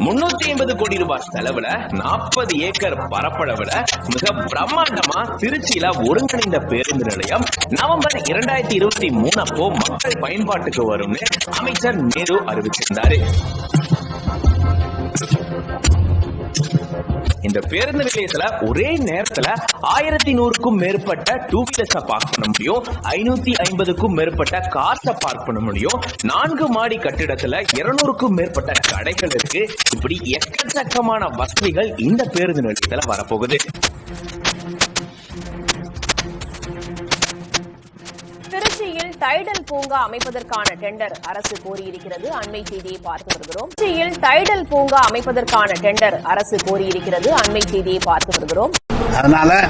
முன்னூத்தி ஐம்பது கோடி ரூபாய் செலவுல நாற்பது ஏக்கர் பரப்பளவுல மிக பிரம்மாண்டமா திருச்சியில ஒருங்கிணைந்த பேருந்து நிலையம். நவம்பர் இரண்டாயிரத்தி இருபத்தி மூணு அப்போ மக்கள் பயன்பாட்டுக்கு வரும்னு அமைச்சர் நேரு அறிவிச்சிருந்தாரு. இந்த பேருந்து நிலையத்துல ஒரே நேரத்துல ஆயிரத்தி நூறுக்கும் மேற்பட்ட டூ வீலர்ஸ பார்க் பண்ண முடியும். ஐநூத்தி ஐம்பதுக்கும் மேற்பட்ட கார்ஸ பார்க் பண்ண முடியும். நான்கு மாடி கட்டிடத்துல இருநூறுக்கும் மேற்பட்ட கடைகள் இருக்கு. இப்படி எக்கச்சக்கமான வசதிகள் இந்த பேருந்து நிலையத்துல வரப்போகுது. டைடல் பூங்கா அமைப்பதற்கான டெண்டர் அரசு கோரியிருக்கிறது. அண்மை செய்தியை பார்த்து வருகிறோம். திருச்சியில் டைடல் பூங்கா அமைப்பதற்கான டெண்டர் அரசு கோரியிருக்கிறது. அண்மை செய்தியை பார்த்து வருகிறோம். அதனால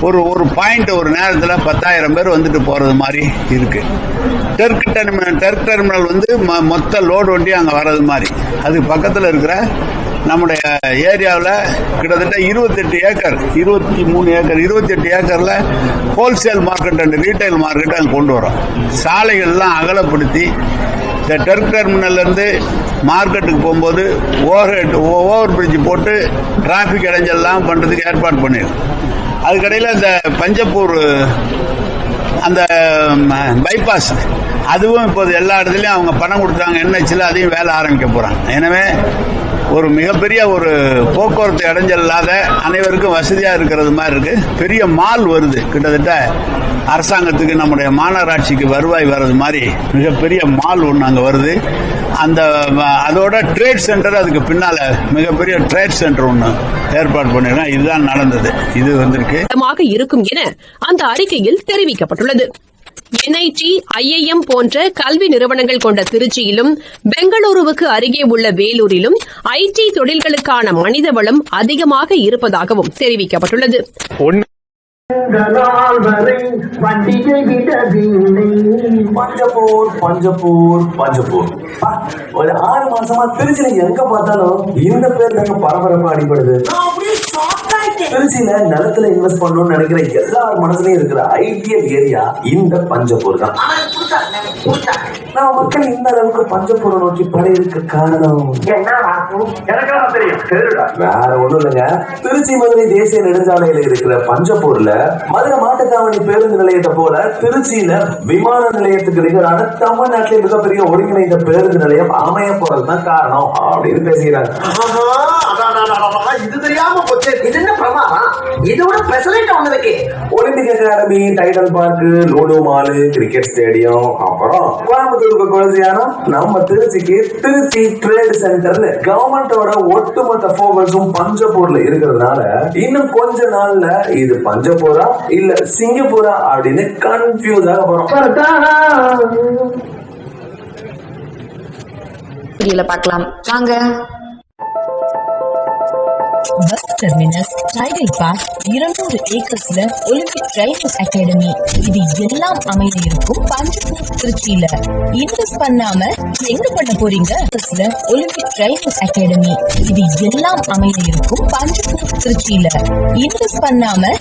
ஒரு ஒரு பாயிண்ட் ஒரு நேரத்தில் பத்தாயிரம் பேர் வந்துட்டு போறது மாதிரி இருக்கு. டெர்க் டெர்மினல் டெர்க் டெர்மினல் வந்து ம- மொத்த லோடு வண்டி அங்கே வர்றது மாதிரி. அதுக்கு பக்கத்தில் இருக்கிற நம்முடைய ஏரியாவில் கிட்டத்தட்ட இருபத்தெட்டு ஏக்கர் இருபத்தி மூணு ஏக்கர் இருபத்தெட்டு ஏக்கரில் wholesale market and retail market அங்கே கொண்டு வரோம் சாலைகள்லாம் அகலப்படுத்தி இந்த டெர்க் டெர்மினல்லேருந்து மார்க்கெட்டுக்கு போகும்போது ஓவர் ஓவர் பிரிட்ஜ் போட்டு டிராஃபிக் இடைஞ்செல்லாம் பண்ணுறதுக்கு ஏற்பாடு பண்ணியிருக்கோம் அதுக்கடையில் இந்த பஞ்சப்பூர் அந்த பைபாஸ் அதுவும் இப்போது எல்லா இடத்துலையும் அவங்க பணம் கொடுத்தாங்க என்ஹெச்சில் அதையும் வேலை ஆரம்பிக்க போகிறாங்க எனவே ஒரு மிகப்பெரிய ஒரு போக்குவரத்து இடைஞ்சல் இல்லாத அனைவருக்கும் வசதியாக இருக்கிறது மாதிரி இருக்கு. பெரிய மால் வருது. கிட்டத்தட்ட அரசாங்கத்துக்கு நம்முடைய மாநகராட்சிக்கு வருவாய் வர்றது மாதிரி மிகப்பெரிய மால் ஒன்று அங்கே வருது. அந்த அதோட ட்ரேட் சென்டர் அதுக்கு பின்னால மிகப்பெரிய ட்ரேட் சென்டர் ஒன்று ஏற்பாடு பண்ணிருக்கோம் இதுதான் நடந்தது. இது வந்திருக்கு. இருக்கும் என அந்த அறிக்கையில் தெரிவிக்கப்பட்டுள்ளது. என்ஐடி ஐஐஎம் போன்ற கல்வி நிறுவனங்கள் கொண்ட திருச்சியிலும் பெங்களூருவுக்கு அருகே உள்ள வேலூரிலும் ஐடி தொழில்களுக்கான மனித வளம் அதிகமாக இருப்பதாகவும் தெரிவிக்கப்பட்டுள்ளது. பஞ்சப்பூர் பஞ்சப்பூர் பஞ்சப்பூர். ஒரு ஆறு மாசமா திருச்சியில எங்க பார்த்தாலும் இந்த பேர் தாங்க பரபரப்பா அடிபடுது. திருச்சியில நிலத்துல இன்வெஸ்ட் பண்ணணும்னு நினைக்கிற எல்லார் மனசுலயும் இருக்கிற ஐடியல் ஏரியா இந்த பஞ்சப்பூர் தான். நம்ம மக்கள் இந்த அளவுக்கு பஞ்சப்பூரை நோக்கி படையிருக்க காரணம் வேற ஒண்ணும் இல்லைங்க திருச்சி மதுரை தேசிய நெடுஞ்சாலையில இருக்கிற பஞ்சப்பூர்ல மதுரை மாட்டுத்தாவணி பேருந்து நிலையத்தை போல திருச்சியில விமான நிலையத்துக்கு நிகரான தமிழ்நாட்டிலே மிகப்பெரிய ஒருங்கிணைந்த பேருந்து நிலையம் அமைய போறதுதான் காரணம் அப்படின்னு பேசுகிறாங்க இது தெரியாம போச்சு இது என்ன பிரமாதம் இதோட ஸ்பெஷலிட்ட ஒண்ணு இருக்கு Olympic academy Tidel park Lulu mall cricket stadium அப்புறம் கோயம்புத்தூருக்கு குலசியானம் நம்ம திருச்சிக்கு திருச்சி ட்ரேட் சென்டர்னு கவர்மெண்டோட ஒட்டுமொத்த போக்கஸும் பஞ்சப்பூர்ல இருக்கிறதுனால இன்னும் கொஞ்ச நாள்ல இது பஞ்சப்பூரா இல்ல சிங்கப்பூரா அப்படின்னு கன்ஃபியூஸ் ஆக போறோம். வீடியோல பார்க்கலாம். வாங்க. பஸ் டெர்மினஸ் டைடல் பார்க் இருநூறு ஏக்கர்ஸ்ல ஒலிம்பிக் ட்ரைனிங் அகாடமி. இது எல்லாம் அமைய இருக்கும் பஞ்சபூர் திருச்சியில. இன்வெஸ்ட் பண்ணாம எங்க பண்ண போறீங்க? Olympic training academy. இது எல்லாம் அமைய இருக்கும் பஞ்சபூர் திருச்சியில. இன்வெஸ்ட் பண்ணாம